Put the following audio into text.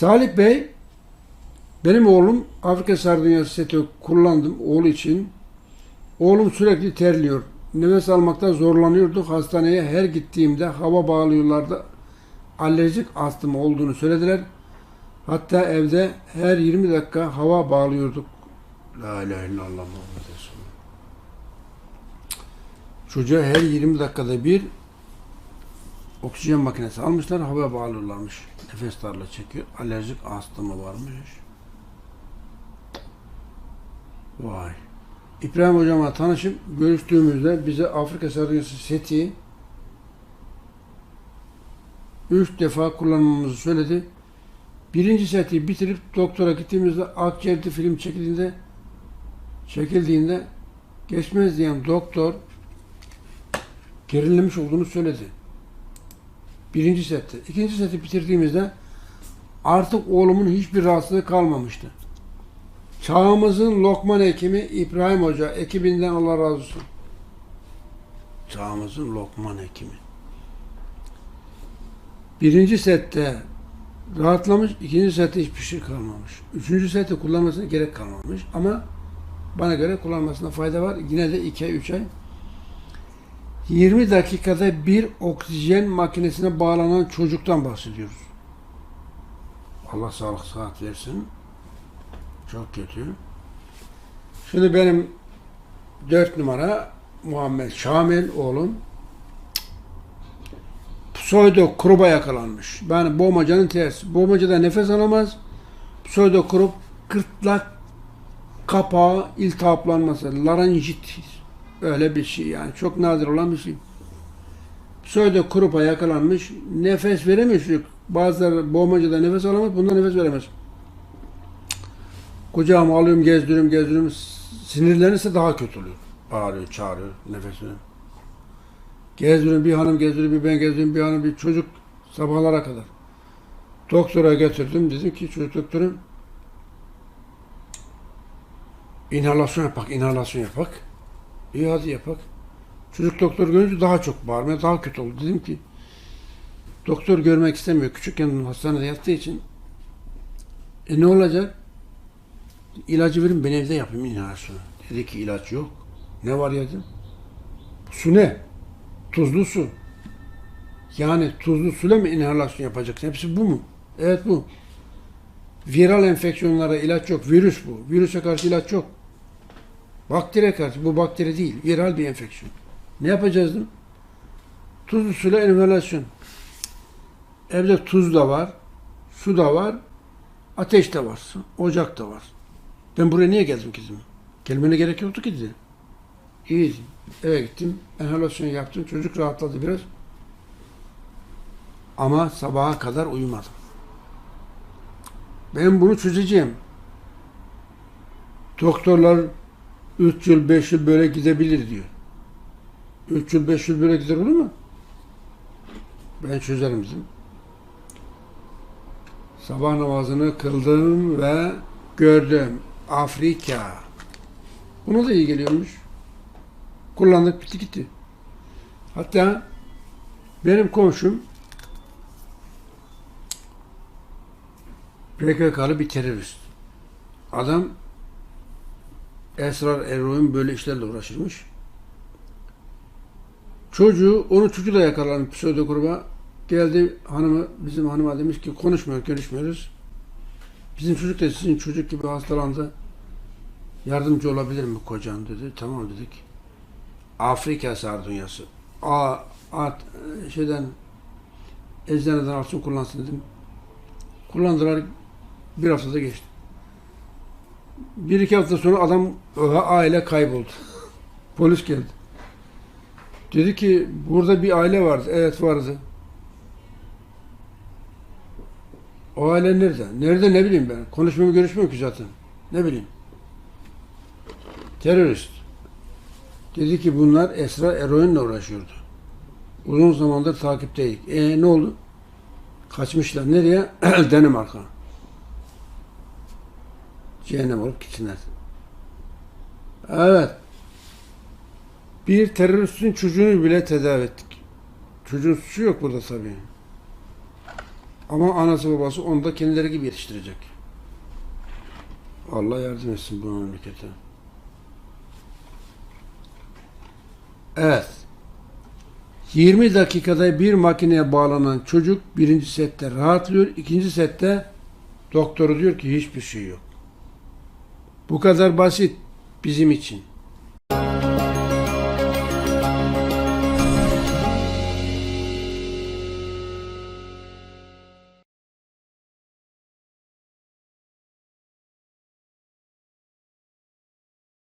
Salih Bey, benim oğlum Afrika sardunyası seti kullandım oğlu için. Oğlum sürekli terliyor. Nefes almakta zorlanıyorduk. Hastaneye her gittiğimde hava bağlıyorlardı. Alerjik astım olduğunu söylediler. Hatta evde her 20 dakika hava bağlıyorduk. La ilahe illallah Muhammed Resulullah. Çocuğa her 20 dakikada bir oksijen makinesi almışlar, hava bağlıyorlarmış. Nefes darlığı çekiyor. Alerjik astımı varmış. Vay. İbrahim hocamla tanışıp görüştüğümüzde bize Afrika sarıncası seti üç defa kullanmamızı söyledi. Birinci seti bitirip doktora gittiğimizde akciğerde film çekildiğinde çekildiğinde geçmez diyen doktor gerilemiş olduğunu söyledi. Birinci sette. İkinci seti bitirdiğimizde artık oğlumun hiçbir rahatsızlığı kalmamıştı. Çağımızın Lokman hekimi İbrahim Hoca ekibinden Allah razı olsun. Çağımızın Lokman hekimi. Birinci sette rahatlamış, ikinci sette hiçbir şey kalmamış. Üçüncü sette kullanmasına gerek kalmamış ama bana göre kullanmasına fayda var. Yine de 2 ay, 3 ay. 20 dakikada bir oksijen makinesine bağlanan çocuktan bahsediyoruz. Allah sağlık sıhhat versin. Çok kötü. Şimdi benim dört numara Muhammed Şamil oğlum pseudo kruba yakalanmış. Yani boğmacanın tersi. Boğmacada nefes alamaz. Pseudo krup gırtlak kapağı iltihaplanması. Larenjit. Öyle bir şey yani. Çok nadir olan bir şey. Pseudo krupa yakalanmış. Nefes veremiyor çocuk. Bazıları boğmacada nefes alamaz. Bunda nefes veremez. Kucağıma alıyorum, gezdiriyorum, gezdiriyorum. Sinirlenirse daha kötü oluyor. Bağırıyor, çağırıyor, nefes veriyor. Gezdiriyorum, bir hanım gezdiriyor, bir ben gezdiriyorum, bir hanım, bir çocuk sabahlara kadar. Doktora götürdüm. Dedim ki çocuk doktorum inhalasyon yapak, inhalasyon yapak. İyi hadi yapak. Çocuk doktor görünce daha çok bağırmaya, daha kötü oldu. Dedim ki doktor görmek istemiyor. Küçükken hastanede yattığı için e ne olacak? İlacı verin ben evde yapayım inhalasyonu. Dedi ki ilaç yok. Ne var ya dedim. Su ne? Tuzlu su. Yani tuzlu suyla mı inhalasyon yapacaksın? Hepsi bu mu? Evet bu. Viral enfeksiyonlara ilaç yok. Virüs bu. Virüse karşı ilaç yok. Bakteriye karşı. Bu bakteri değil. Viral bir enfeksiyon. Ne yapacağız dedim. Tuzlu suyla inhalasyon. Evde tuz da var. Su da var. Ateş de var. Ocak da var. Ben buraya niye geldim kızım? Gelmene gerek yoktu ki dedi. İyi. Eve gittim. Enhalasyon yaptım. Çocuk rahatladı biraz. Ama sabaha kadar uyumadım. Ben bunu çözeceğim. Doktorlar 3 yıl 5 yıl böyle gidebilir diyor. 3 yıl 5 yıl böyle gider olur mu? Ben çözerim dedim. Sabah namazını kıldım ve gördüm. Afrika. Buna da iyi geliyormuş. Kullandık bitti gitti. Hatta benim komşum PKK'lı bir terörist. Adam esrar eroin böyle işlerle uğraşırmış. Çocuğu, onu çocuğu da yakalanmış pseudo gruba. Geldi hanımı, bizim hanıma demiş ki konuşmuyor, görüşmüyoruz. Bizim çocuk da sizin çocuk gibi hastalandı. Yardımcı olabilir mi kocan dedi. Tamam dedik. Afrika sardunyası. A, a şeyden eczaneden alsın kullansın dedim. Kullandılar. Bir haftada geçti. Bir iki hafta sonra adam aile kayboldu. Polis geldi. Dedi ki burada bir aile vardı. Evet vardı. O aile nerede? Nerede ne bileyim ben. Konuşmuyor görüşmüyor ki zaten. Ne bileyim. Terörist. Dedi ki bunlar esrar eroinle uğraşıyordu. Uzun zamandır takipteyiz. E ne oldu? Kaçmışlar. Nereye? Danimarka. Cehennem olup gitsinler. Evet. Bir teröristin çocuğunu bile tedavi ettik. Çocuğun suçu yok burada tabii. Ama anası babası onu da kendileri gibi yetiştirecek. Allah yardım etsin bu memlekete. Evet. 20 dakikada bir makineye bağlanan çocuk birinci sette rahatlıyor. ikinci sette doktoru diyor ki hiçbir şey yok. Bu kadar basit bizim için.